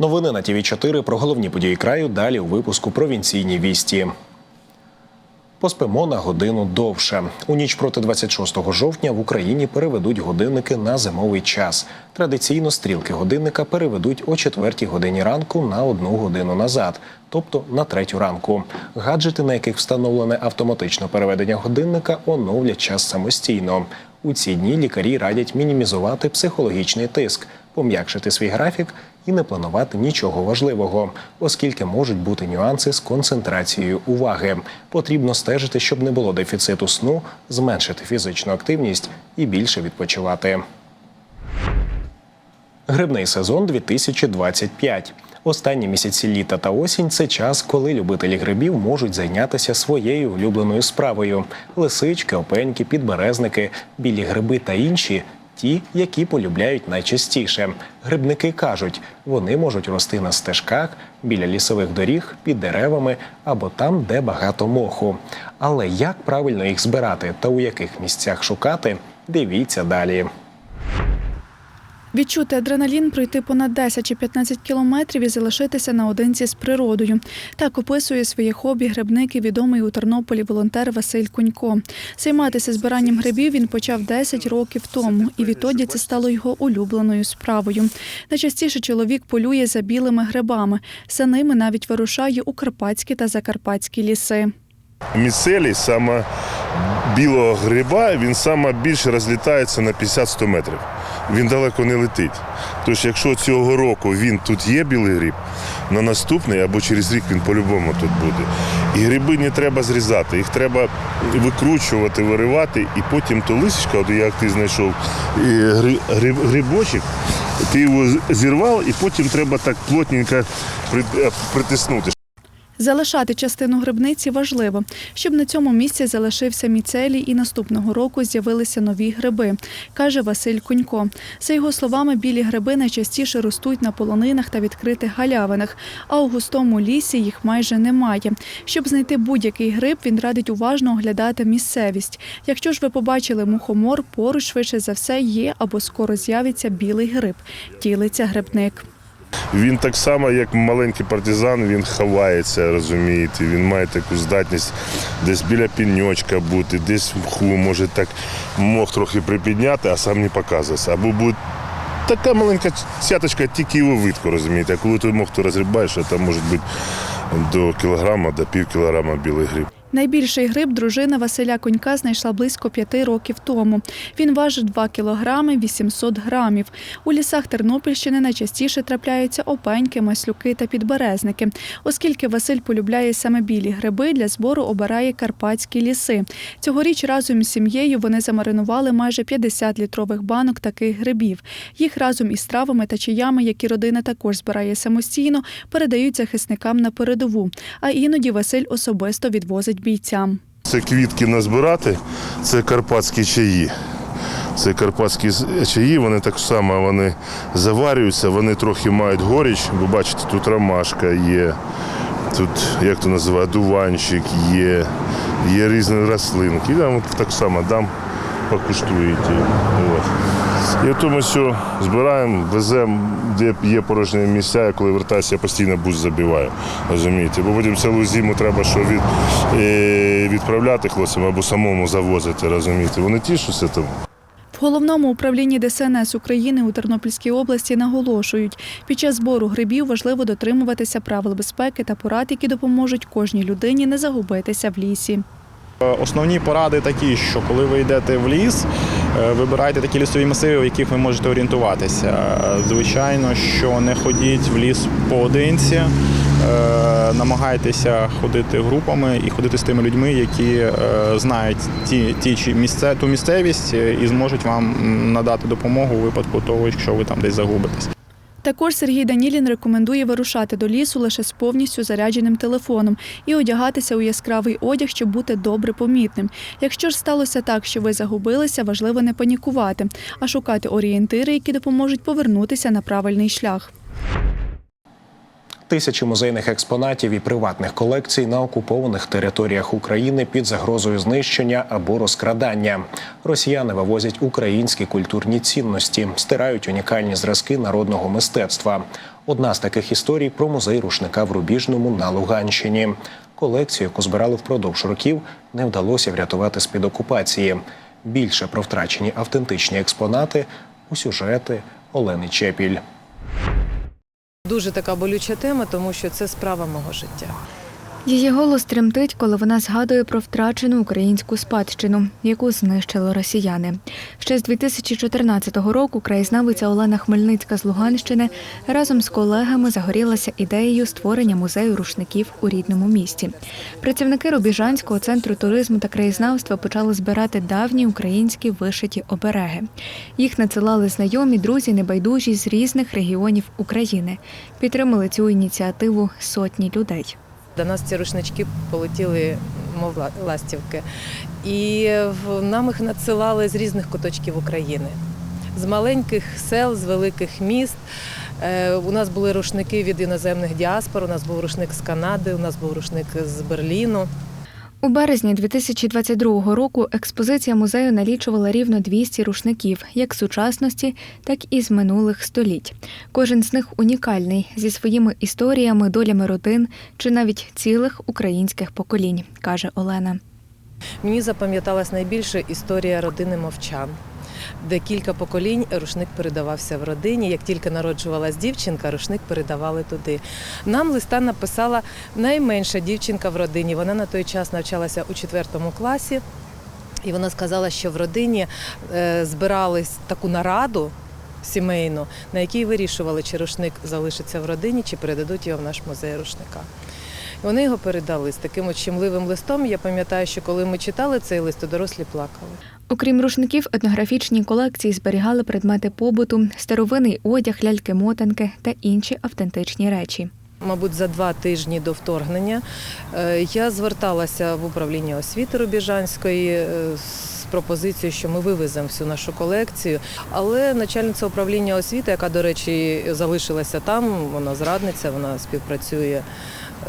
Новини на ТВ 4 про головні події краю. Далі у випуску провінційні вісті. Поспимо на годину довше. У ніч проти 26 жовтня в Україні переведуть годинники на зимовий час. Традиційно стрілки годинника переведуть о 4 годині ранку на одну годину назад, тобто на третю ранку. Гаджети, на яких встановлене автоматичне переведення годинника, оновлять час самостійно. У ці дні лікарі радять мінімізувати психологічний тиск, пом'якшити свій графік і не планувати нічого важливого, оскільки можуть бути нюанси з концентрацією уваги. Потрібно стежити, щоб не було дефіциту сну, зменшити фізичну активність і більше відпочивати. Грибний сезон 2025. Останні місяці літа та осінь це час, коли любителі грибів можуть зайнятися своєю улюбленою справою: лисички, опеньки, підберезники, білі гриби та інші. Ті, які полюбляють найчастіше. Грибники кажуть, вони можуть рости на стежках, біля лісових доріг, під деревами або там, де багато моху. Але як правильно їх збирати та у яких місцях шукати, дивіться далі. Відчути адреналін, пройти понад 10 чи 15 кілометрів і залишитися наодинці з природою. Так описує своє хобі грибник і відомий у Тернополі волонтер Василь Кунько. Займатися збиранням грибів він почав 10 років тому, і відтоді це стало його улюбленою справою. Найчастіше чоловік полює за білими грибами. За ними навіть вирушає у карпатські та закарпатські ліси. Міцелій саме білого гриба, він саме більше розлітається на 50-100 метрів. Він далеко не летить. Тож, якщо цього року він тут є білий гриб, на наступний або через рік він по-любому тут буде. І гриби не треба зрізати, їх треба викручувати, виривати, і потім то лисичка, от як ти знайшов гри- грибочок, ти його зірвав, і потім треба так плотненько е, притиснути. Залишати частину грибниці важливо, щоб на цьому місці залишився міцелій і наступного року з'явилися нові гриби, каже Василь Кунько. За його словами, білі гриби найчастіше ростуть на полонинах та відкритих галявинах, а у густому лісі їх майже немає. Щоб знайти будь-який гриб, він радить уважно оглядати місцевість. Якщо ж ви побачили мухомор, поруч швидше за все є або скоро з'явиться білий гриб. Ділиться грибник. Він так само, як маленький партизан, він ховається, розумієте. Він має таку здатність десь біля піньочка бути, десь в мху, може так мох трохи припідняти, а сам не показуватися. Або буде така маленька цяточка, тільки його видко, розумієте. А коли той мох ти розгрібаєш, а там може бути до кілограма, до пів кілограма білий гриб. Найбільший гриб дружина Василя Конька знайшла близько п'яти років тому. Він важить 2 кілограми 800 грамів. У лісах Тернопільщини найчастіше трапляються опеньки, маслюки та підберезники. Оскільки Василь полюбляє саме білі гриби, для збору обирає карпатські ліси. Цьогоріч разом із сім'єю вони замаринували майже 50 літрових банок таких грибів. Їх разом із травами та чаями, які родина також збирає самостійно, передають захисникам на передову. А іноді Василь особисто відвозить бійцям. Це квітки назбирати, це карпатські чаї. Це карпатські чаї, вони так само вони заварюються, вони трохи мають горіч. Ви бачите, тут ромашка є, тут, як то називає, дуванчик є, є різні рослинки. Я вам так само дам, покуштуєте. І от ми все збираємо, веземо, де є порожні місця, і коли вертаюся, я постійно бус забиваю. Розумієте? Бо потім цілу зиму треба що від, е, відправляти хлопцям або самому завозити, розумієте. Вони тішуться тому. В головному управлінні ДСНС України у Тернопільській області наголошують, під час збору грибів важливо дотримуватися правил безпеки та порад, які допоможуть кожній людині не загубитися в лісі. Основні поради такі, що коли ви йдете в ліс, е, вибирайте такі лісові масиви, в яких ви можете орієнтуватися. Е, Звичайно, що не ходіть в ліс поодинці, е, намагайтеся ходити групами і ходити з тими людьми, які е, знають ті, ті місце, ту місцевість е, і зможуть вам надати допомогу у випадку того, якщо ви там десь загубитесь. Також Сергій Данілін рекомендує вирушати до лісу лише з повністю зарядженим телефоном і одягатися у яскравий одяг, щоб бути добре помітним. Якщо ж сталося так, що ви загубилися, важливо не панікувати, а шукати орієнтири, які допоможуть повернутися на правильний шлях. Тисячі музейних експонатів і приватних колекцій на окупованих територіях України під загрозою знищення або розкрадання. Росіяни вивозять українські культурні цінності, стирають унікальні зразки народного мистецтва. Одна з таких історій про музей рушника в Рубіжному на Луганщині. Колекцію, яку збирали впродовж років, не вдалося врятувати з-під окупації. Більше про втрачені автентичні експонати у сюжети Олени Чепіль. Дуже така болюча тема, тому що це справа мого життя. Її голос тремтить, коли вона згадує про втрачену українську спадщину, яку знищили росіяни. Ще з 2014 року краєзнавиця Олена Хмельницька з Луганщини разом з колегами загорілася ідеєю створення музею рушників у рідному місті. Працівники Рубіжанського центру туризму та краєзнавства почали збирати давні українські вишиті обереги. Їх надсилали знайомі, друзі, небайдужі з різних регіонів України. Підтримали цю ініціативу сотні людей. До нас ці рушнички полетіли, мов ла- ластівки. І нам їх надсилали з різних куточків України. З маленьких сел, з великих міст. Е, У нас були рушники від іноземних діаспор, у нас був рушник з Канади, у нас був рушник з Берліну. У березні 2022 року експозиція музею налічувала рівно 200 рушників, як сучасності, так і з минулих століть. Кожен з них унікальний зі своїми історіями, долями родин чи навіть цілих українських поколінь, каже Олена. Мені запам'яталась найбільше історія родини мовчан, де кілька поколінь рушник передавався в родині. Як тільки народжувалась дівчинка, рушник передавали туди. Нам листа написала найменша дівчинка в родині. Вона на той час навчалася у четвертому класі. І вона сказала, що в родині е, збирались таку нараду сімейну, на якій вирішували, чи рушник залишиться в родині, чи передадуть його в наш музей рушника. І вони його передали з таким от листом. Я пам'ятаю, що коли ми читали цей лист, то дорослі плакали. Окрім рушників, етнографічні колекції зберігали предмети побуту, старовинний одяг, ляльки-мотанки та інші автентичні речі. Мабуть, за два тижні до вторгнення е, я зверталася в управління освіти Рубіжанської е, з пропозицією, що ми вивеземо всю нашу колекцію. Але начальниця управління освіти, яка, до речі, залишилася там, вона зрадниця, вона співпрацює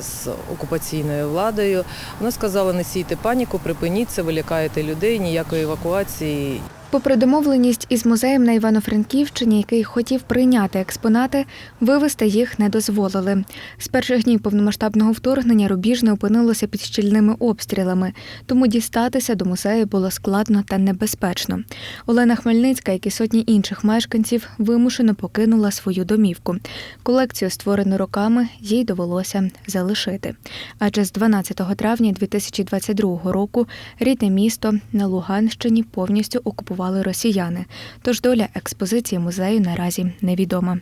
з окупаційною владою. Вона сказала: не сійте паніку, припиніться, це, ви лякаєте людей, ніякої евакуації. Попри домовленість із музеєм на Івано-Франківщині, який хотів прийняти експонати, вивезти їх не дозволили. З перших днів повномасштабного вторгнення Рубіжне опинилося під щільними обстрілами, тому дістатися до музею було складно та небезпечно. Олена Хмельницька, як і сотні інших мешканців, вимушено покинула свою домівку. Колекцію, створену роками, їй довелося залишити. Адже з 12 травня 2022 року рідне місто на Луганщині повністю окупували росіяни. Тож доля експозиції музею наразі невідома.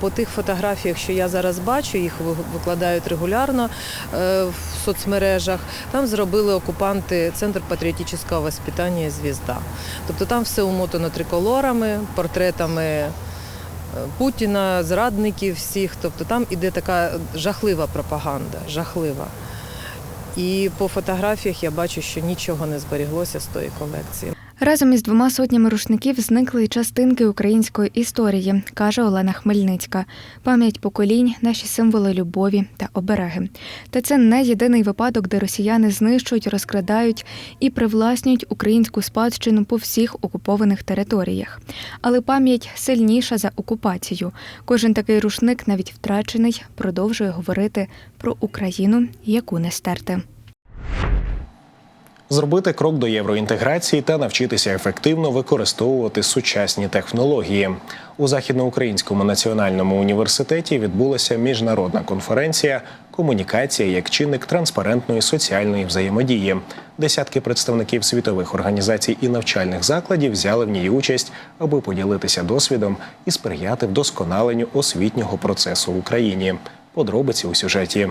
По тих фотографіях, що я зараз бачу, їх викладають регулярно е, в соцмережах. Там зробили окупанти центр патріотичного воспитання «Звізда». Тобто там все умотано триколорами, портретами е, Путіна, зрадників всіх. Тобто там іде така жахлива пропаганда, жахлива. І по фотографіях я бачу, що нічого не зберіглося з тої колекції. Разом із двома сотнями рушників зникли й частинки української історії, каже Олена Хмельницька. Пам'ять поколінь, наші символи любові та обереги. Та це не єдиний випадок, де росіяни знищують, розкрадають і привласнюють українську спадщину по всіх окупованих територіях. Але пам'ять сильніша за окупацію. Кожен такий рушник, навіть втрачений, продовжує говорити про Україну, яку не стерти. Зробити крок до євроінтеграції та навчитися ефективно використовувати сучасні технології у західноукраїнському національному університеті відбулася міжнародна конференція Комунікація як чинник транспарентної соціальної взаємодії. Десятки представників світових організацій і навчальних закладів взяли в ній участь, аби поділитися досвідом і сприяти вдосконаленню освітнього процесу в Україні. Подробиці у сюжеті.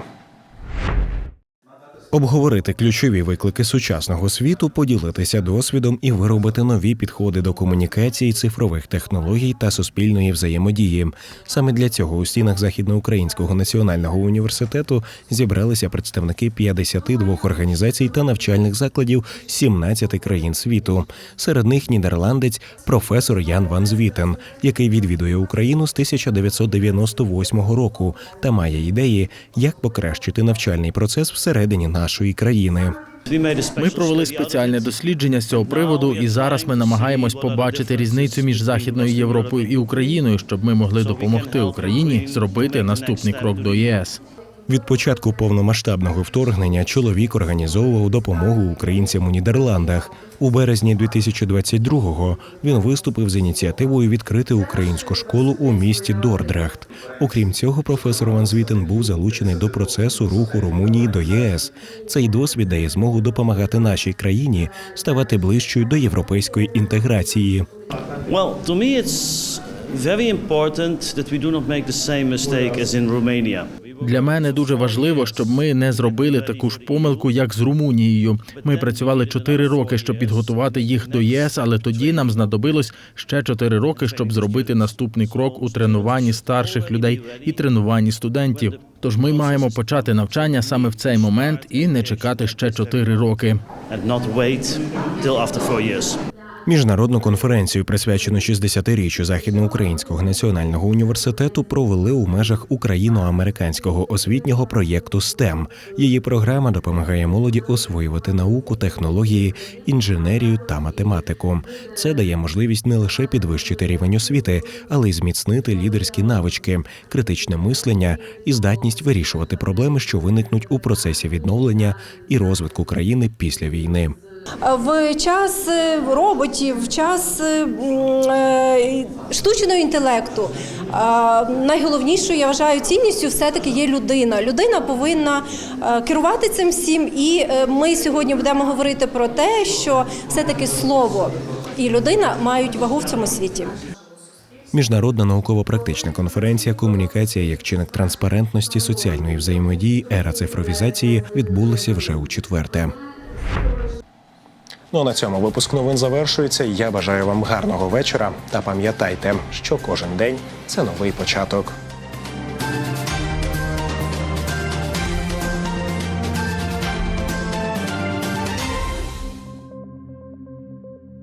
Обговорити ключові виклики сучасного світу, поділитися досвідом і виробити нові підходи до комунікації, цифрових технологій та суспільної взаємодії. Саме для цього у стінах Західноукраїнського національного університету зібралися представники 52 організацій та навчальних закладів 17 країн світу. Серед них нідерландець професор Ян Ван Звітен, який відвідує Україну з 1998 року та має ідеї, як покращити навчальний процес всередині нашої країни. Ми провели спеціальне дослідження з цього приводу, і зараз ми намагаємось побачити різницю між західною Європою і Україною, щоб ми могли допомогти Україні зробити наступний крок до ЄС. Від початку повномасштабного вторгнення чоловік організовував допомогу українцям у Нідерландах. У березні 2022-го він виступив з ініціативою відкрити українську школу у місті Дордрехт. Окрім цього, професор Ван Звітен був залучений до процесу руху Румунії до ЄС. Цей досвід дає змогу допомагати нашій країні ставати ближчою до європейської інтеграції. Well, to me, it's very important that we do not make the same mistake as in Romania. Для мене дуже важливо, щоб ми не зробили таку ж помилку, як з Румунією. Ми працювали чотири роки, щоб підготувати їх до ЄС, але тоді нам знадобилось ще чотири роки, щоб зробити наступний крок у тренуванні старших людей і тренуванні студентів. Тож ми маємо почати навчання саме в цей момент і не чекати ще чотири роки. Міжнародну конференцію, присвячену 60-річчю Західноукраїнського національного університету, провели у межах україно-американського освітнього проєкту STEM. Її програма допомагає молоді освоювати науку, технології, інженерію та математику. Це дає можливість не лише підвищити рівень освіти, але й зміцнити лідерські навички, критичне мислення і здатність вирішувати проблеми, що виникнуть у процесі відновлення і розвитку країни після війни. В час е, роботів, в час е, е, штучного інтелекту найголовнішою, я вважаю, цінністю все-таки є людина. Людина повинна керувати цим всім, і ми сьогодні будемо говорити про те, що все-таки слово і людина мають вагу в цьому світі. Міжнародна науково-практична конференція Комунікація як чинник транспарентності соціальної взаємодії ера цифровізації відбулася вже у четверте. Ну а на цьому випуск новин завершується. Я бажаю вам гарного вечора та пам'ятайте, що кожен день це новий початок.